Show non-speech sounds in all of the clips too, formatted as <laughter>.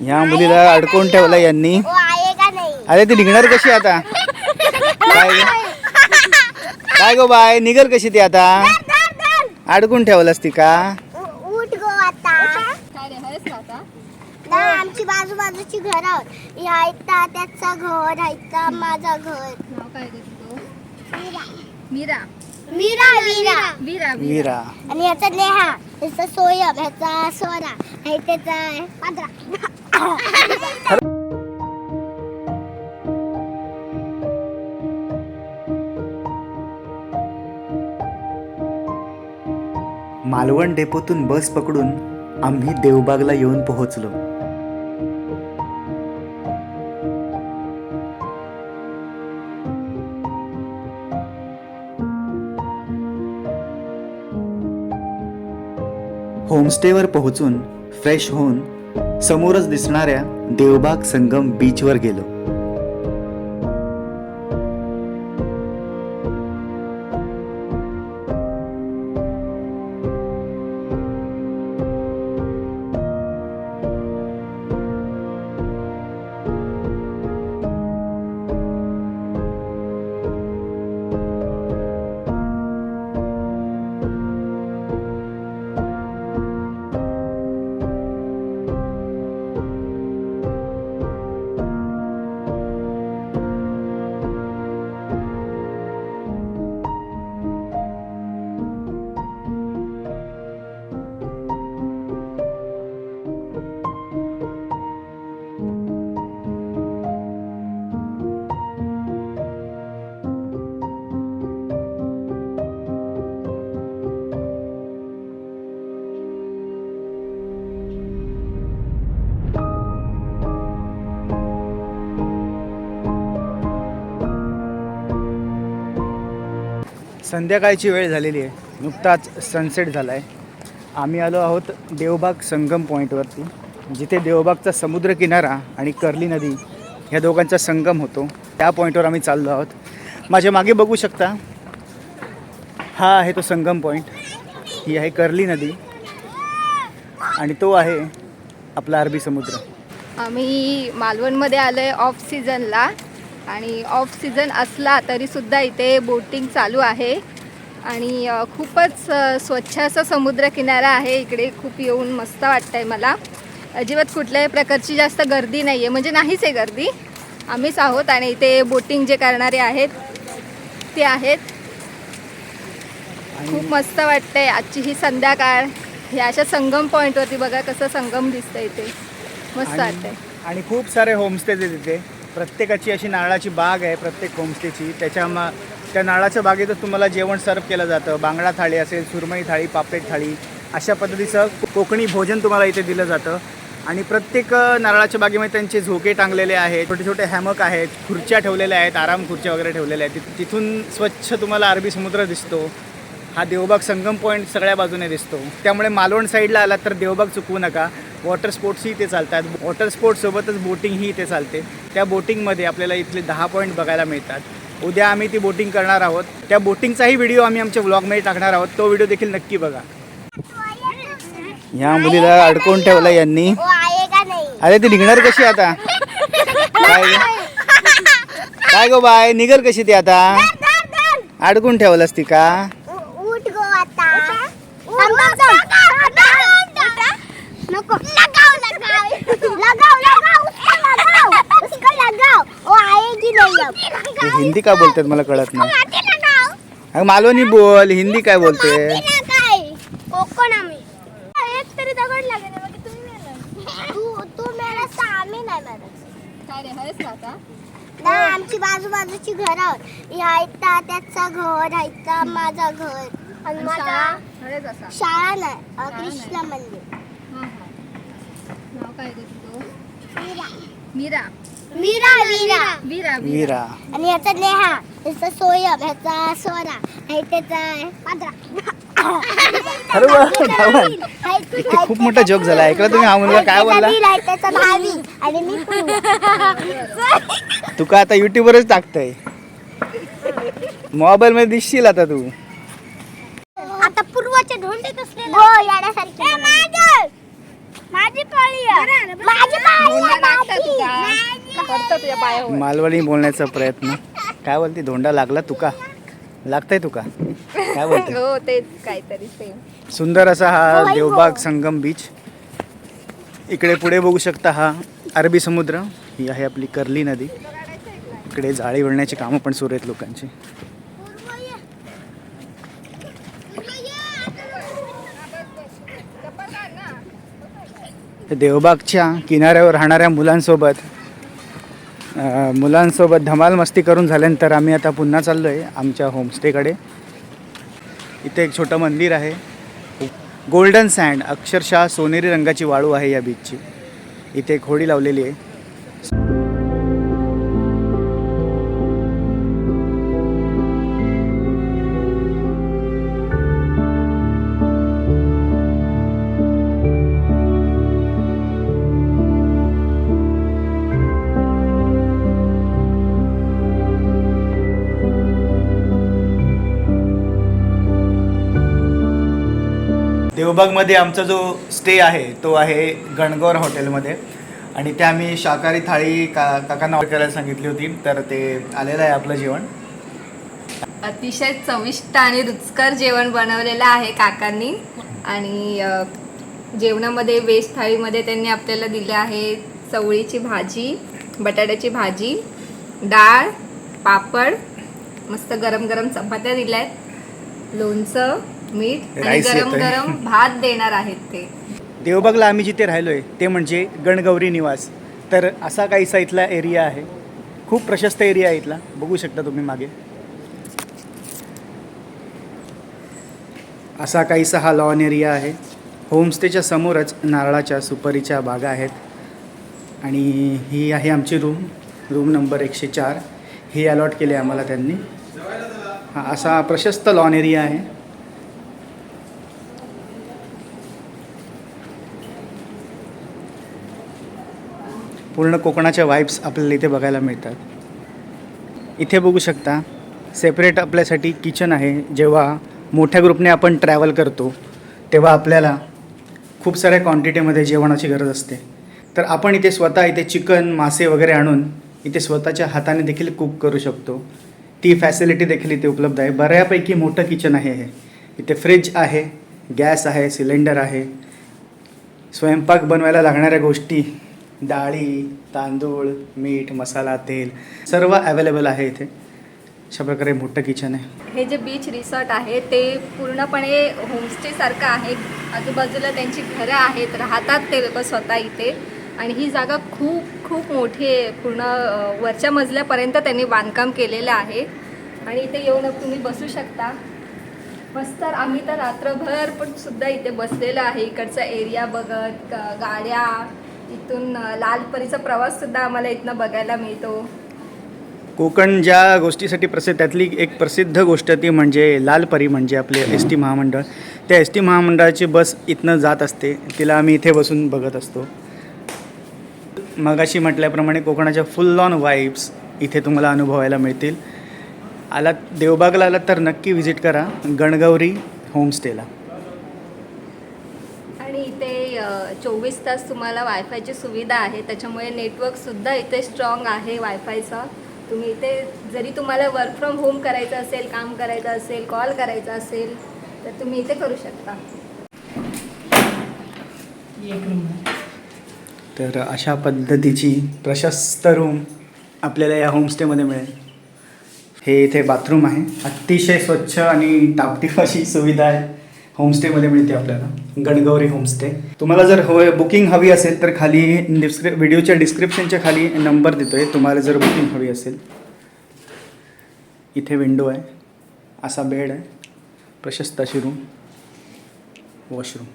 ह्या मुलीला अडकवून ठेवलं यांनी. वो आएगा नहीं? अरे ती निघणार कशी आता? काय ग? काय गो बाय? निघल कशी ती आता? अडकून ठेवलंस ती का? उ- उठ गो आता. काय रे हयस का आता ना आमची बाजूबाजूची घर. आहोत ह्या इथं त्याचा घर ह्याचा माझा घर. नाव काय मीरा. मीरा. मीरा वीरा आणि ह्याचा नेहा ह्याचा सोयम ह्याचा स्वरा ह्या त्याचा पांढरा. मालवण डेपोतून बस पकडून आम्ही देवबागला येऊन पोहोचलो. होमस्टेवर पोहोचून फ्रेश होऊन समोरच दिसणाऱ्या देवबाग संगम बीचवर गेलो. संध्याकाळची वेळ झालेली आहे. नुकताच सनसेट झाला आहे आम्ही आलो आहोत देवबाग संगम पॉईंटवरती जिथे देवबागचा समुद्रकिनारा आणि कर्ली नदी ह्या दोघांचा संगम होतो. त्या पॉईंटवर आम्ही चाललो आहोत. माझ्या मागे बघू शकता हा आहे तो संगम पॉईंट ही आहे कर्ली नदी. आणि तो आहे आपला अरबी समुद्र. आम्ही मालवणमध्ये आलो आहे ऑफ सीझनला आणि ऑफ सीझन असला तरीसुद्धा इथे बोटिंग चालू आहे. आणि खूपच स्वच्छ असा समुद्रकिनारा आहे. इकडे खूप येऊन मस्त वाटतं आहे मला. अजिबात कुठल्याही प्रकारची जास्त गर्दी नाही आहे म्हणजे नाहीच आहे गर्दी. आम्हीच आहोत आणि इथे बोटिंग जे करणारे आहेत ते आहेत. खूप मस्त वाटतंय. आजची ही संध्याकाळ. ह्या अशा संगम पॉईंटवरती बघा कसं संगम दिसतं इथे. मस्त वाटतंय. आणि आणि खूप सारे होमस्टेज आहेत तिथे प्रत्येकाची अशी नारळाची बाग आहे प्रत्येक होमस्टेची त्याच्या मा त्या नारळाच्या बागेतच तुम्हाला जेवण सर्व केलं जातं. बांगडा थाळी असेल सुरमई थाळी पापलेट थाळी अशा पद्धतीचं कोकणी भोजन तुम्हाला इथे दिलं जातं. आणि प्रत्येक नारळाच्या बागेमध्ये त्यांचे झोके टांगलेले आहेत छोटे छोटे हॅमक आहेत खुर्च्या ठेवलेल्या आहेत आराम खुर्च्या वगैरे ठेवलेल्या आहेत. तिथून स्वच्छ तुम्हाला अरबी समुद्र दिसतो. हा देवबाग संगम पॉईंट सगळ्या बाजूने दिसतो. त्यामुळे मालवण साईडला आलात तर देवबाग चुकवू नका. वॉटर स्पोर्ट्सही इथे चालतात. वॉटर स्पोर्ट्ससोबतच बोटिंगही इथे चालते. त्या बोटिंगमध्ये आपल्याला इथले दहा पॉईंट बघायला मिळतात. उद्या आम्ही ती बोटिंग करणार आहोत. त्या बोटिंगचाही व्हिडिओ आम्ही आमच्या व्लॉगमध्ये टाकणार आहोत. तो व्हिडिओ देखील नक्की बघा. ह्या मुलीला अडकवून ठेवलं यांनी. अरे ती निघणार कशी आता? काय? काय गो बाय? निघल कशी ती आता? अडकून ठेवलंस ती का? हिंदी का बोलतात मला कळत नाही. अगं मालवणी बोल हिंदी काय बोलते? कोकण आम्ही. एक तरी दगड लागेल बाकी तुम्ही मेला तू तू आम्ही नाही काय रे ना आमची बाजूबाजूची घर. आहोत ह्या इथं त्याचा घर ह्याचा माझा घर. आणि माझा शाळा? हळेच असा. शाळा नाही अ. कृष्ण मंदिर. हां हां. नाव काय ग तुझं? मीरा. मीरा मीरा. मीरा वीरा वीरा आणि ह्याचा नेहा ह्याचा सोयम ह्याचा स्वरा ह्या त्याचा पांढरा. अरे वा, <laughs> धावण. इथे खूप मोठा जोक झाला. ऐकला तुम्ही हा मुलगा काय बोलला? त्याचा भावी. आणि मी पूर्व. तू का आता युट्यूबवरच टाकतय? मोबाईल मध्ये दिसशील आता तू. आता पूर्वाच्या धोंडीत असलेला हो याड्यासारखी माझी पाळी आहे. माझी पाळी तुझ्या पायावर. मालवणी बोलण्याचा प्रयत्न. काय बोलते? धोंडा लागला तुका? लागतंय तुका? काय बोलते? हो तेच काहीतरी सेम सुंदर असा हा देवबाग संगम बीच इकडे पुढे बघू शकता हा अरबी समुद्र. ही आहे आपली कर्ली नदी. इकडे जाळी वळण्याची कामं पण सुरू आहेत लोकांची. देवबागच्या किनाऱ्यावर राहणाऱ्या मुलांसोबत मुलांसोबत धमाल मस्ती करून झाल्यानंतर आम्ही आता पुन्हा चाललो आहे आमच्या होमस्टेकडे इथे एक छोटं मंदिर आहे. गोल्डन सँड अक्षरशः सोनेरी रंगाची वाळू आहे या बीचची इथे एक होडी लावलेली आहे. देवबागमध्ये आमचा जो स्टे आहे तो आहे गणगौर हॉटेलमध्ये. आणि ते आम्ही शाकाहारी थाळी का काकांना ऑर्डर करायला सांगितली होती तर ते आलेलं आहे आपलं जेवण. अतिशय चविष्ट आणि रुचकर जेवण बनवलेलं आहे काकांनी. आणि अ, जेवणामध्ये वेज थाळीमध्ये त्यांनी आपल्याला दिले आहे चवळीची भाजी बटाट्याची भाजी डाळ पापड मस्त गरम गरम चपात्या दिल्या आहेत लोणचं मीठ आणि Rice गरम येतोय. गरम भात देणार आहेत ते. देवबागला आम्ही जिथे राहिलो आहे ते म्हणजे गणगौरी निवास. तर असा काहीसा इथला एरिया आहे. खूप प्रशस्त एरिया आहे इथला. बघू शकता तुम्ही मागे. असा काहीसा हा लॉन एरिया आहे. होमस्टेच्या समोरच नारळाच्या सुपारीच्या बागा आहेत. आणि ही आहे आमची रूम रूम नंबर एकशे चार. ही अलॉट केली आहे आम्हाला त्यांनी. हा असा प्रशस्त लॉन एरिया आहे. पूर्ण कोकणाच्या वाईब्स आपल्याला इथे बघायला मिळतात. इथे बघू शकता सेपरेट आपल्यासाठी किचन आहे. जेव्हा मोठ्या ग्रुपने आपण ट्रॅव्हल करतो तेव्हा आपल्याला खूप साऱ्या क्वांटिटीमध्ये जेवणाची गरज असते. तर आपण इथे स्वतः इथे चिकन मासे वगैरे आणून इथे स्वतःच्या हाताने देखील कुक करू शकतो. ती फॅसिलिटी देखील इथे उपलब्ध आहे. बऱ्यापैकी मोठं किचन आहे हे. इथे फ्रीज आहे गॅस आहे सिलेंडर आहे. स्वयंपाक बनवायला लागणाऱ्या गोष्टी डाळी तांदूळ मीठ मसाला तेल सर्व अवेलेबल आहे इथे. अशा प्रकारे मोठं किचन आहे. हे जे बीच रिसॉर्ट आहे ते पूर्णपणे होमस्टे सारखं आहे. आजूबाजूला त्यांची घरं आहेत राहतात ते लोक स्वतः इथे. आणि ही जागा खूप खूप मोठी आहे. पूर्ण वरच्या मजल्यापर्यंत त्यांनी बांधकाम केलेलं आहे. आणि इथे येऊन तुम्ही बसू शकता. मस्त तर आम्ही तर रात्रभर पण सुद्धा इथे बसलेलं आहे. इकडचा एरिया बघत गाड्या इथून अ, लालपरीचा प्रवास सुद्धा आम्हाला इथनं बघायला मिळतो. कोकण ज्या गोष्टीसाठी प्रसिद्ध त्यातली एक प्रसिद्ध गोष्ट ती म्हणजे लालपरी म्हणजे आपले एस टी महामंडळ. त्या एस टी महामंडळाची बस इथनं जात असते तिला आम्ही इथे बसून बघत असतो. मगाशी म्हटल्याप्रमाणे कोकणाच्या फुल ऑन वाईब्स इथे तुम्हाला अनुभवायला मिळतील. आलात देवबागला आलात तर नक्की व्हिजिट करा. गणगौरी होमस्टेला इथे चोवीस तास तुम्हाला वायफायची सुविधा आहे. त्याच्यामुळे नेटवर्कसुद्धा इथे स्ट्रॉंग आहे वायफायचा. तुम्ही इथे जरी तुम्हाला वर्क फ्रॉम होम करायचं असेल काम करायचं असेल कॉल करायचा असेल तर तुम्ही इथे करू शकता. तर अशा पद्धतीची प्रशस्त रूम आपल्याला या होमस्टेमध्ये मिळेल. हे इथे बाथरूम आहे. अतिशय स्वच्छ आणि टापटीप अशी सुविधा आहे. होमस्टेमध्ये मिळते आपल्याला. गणगौरी होमस्टे. तुम्हाला जर हो बुकिंग हवी असेल तर खाली डिस्क्रि व्हिडिओच्या डिस्क्रिप्शनच्या खाली नंबर देतो आहे तुम्हाला जर बुकिंग हवी असेल इथे विंडो आहे. असा बेड आहे. प्रशस्त अशी रूम वॉशरूम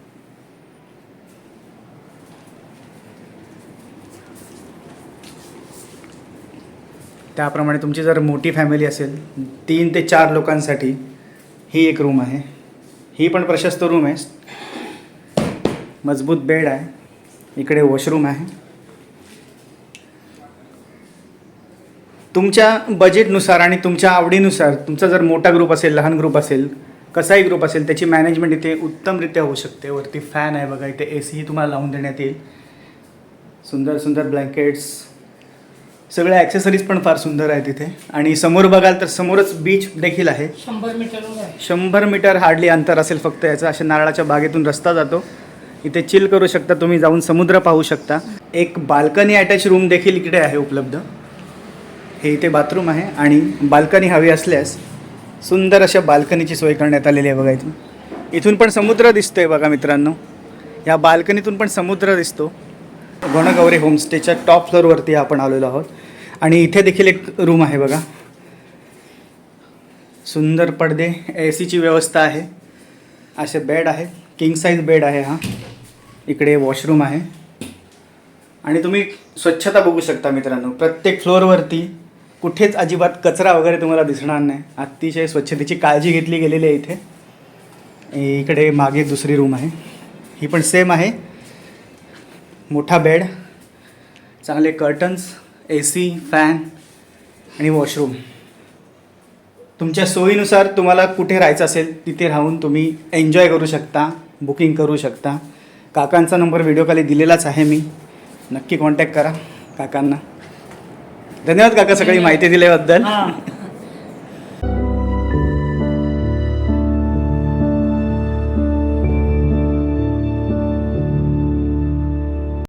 त्याप्रमाणे तुमची जर मोठी फॅमिली असेल तीन ते चार लोकांसाठी ही एक रूम आहे. ही पण प्रशस्त रूम आहे. मजबूत बेड आहे. इकडे वॉशरूम आहे. तुमच्या बजेटनुसार आणि तुमच्या आवडीनुसार तुमचा जर मोठा ग्रुप असेल लहान ग्रुप असेल कसाही ग्रुप असेल त्याची मॅनेजमेंट इथे उत्तमरित्या होऊ शकते. वरती फॅन आहे बघा इथे ए सीही तुम्हाला लावून देण्यात येईल. सुंदर सुंदर ब्लँकेट्स सगळ्या ॲक्सेसरीज पण फार सुंदर आहेत तिथे आणि समोर बघाल तर समोरच बीच देखील आहे. शंभर आहे. शंभर मीटर हार्डली अंतर असेल फक्त याचं. अशा नारळाच्या बागेतून रस्ता जातो. इथे चिल करू शकता तुम्ही जाऊन समुद्र पाहू शकता. एक बाल्कनी अटॅच रूम देखील इकडे आहे उपलब्ध. हे इथे बाथरूम आहे आणि बाल्कनी हवी असल्यास सुंदर अशा बाल्कनीची सोय करण्यात आलेली आहे बघा इथून. इथून पण समुद्र दिसतोय बघा मित्रांनो. या बाल्कनीतून पण समुद्र दिसतो. गणगौरी होमस्टेच्या टॉप फ्लोअरवरती आपण आलेलो आहोत. आणि इथे देखील एक रूम आहे बघा. सुंदर पडदे ए सीची व्यवस्था आहे. असे बेड आहेत. किंग साईज बेड आहे हा. इकडे वॉशरूम आहे. आणि तुम्ही स्वच्छता बघू शकता मित्रांनो. प्रत्येक फ्लोअरवरती कुठेच अजिबात कचरा वगैरे तुम्हाला दिसणार नाही. अतिशय स्वच्छतेची काळजी घेतली गेलेली आहे इथे. इकडे मागे दुसरी रूम आहे. ही पण सेम आहे. मोठा बेड चांगले कर्टन्स ए सी फॅन आणि वॉशरूम तुमच्या सोयीनुसार तुम्हाला कुठे राहायचं असेल तिथे राहून तुम्ही एन्जॉय करू शकता बुकिंग करू शकता. काकांचा नंबर व्हिडिओ खाली दिलेलाच आहे मी. नक्की कॉन्टॅक्ट करा काकांना. धन्यवाद काका सगळी माहिती दिल्याबद्दल.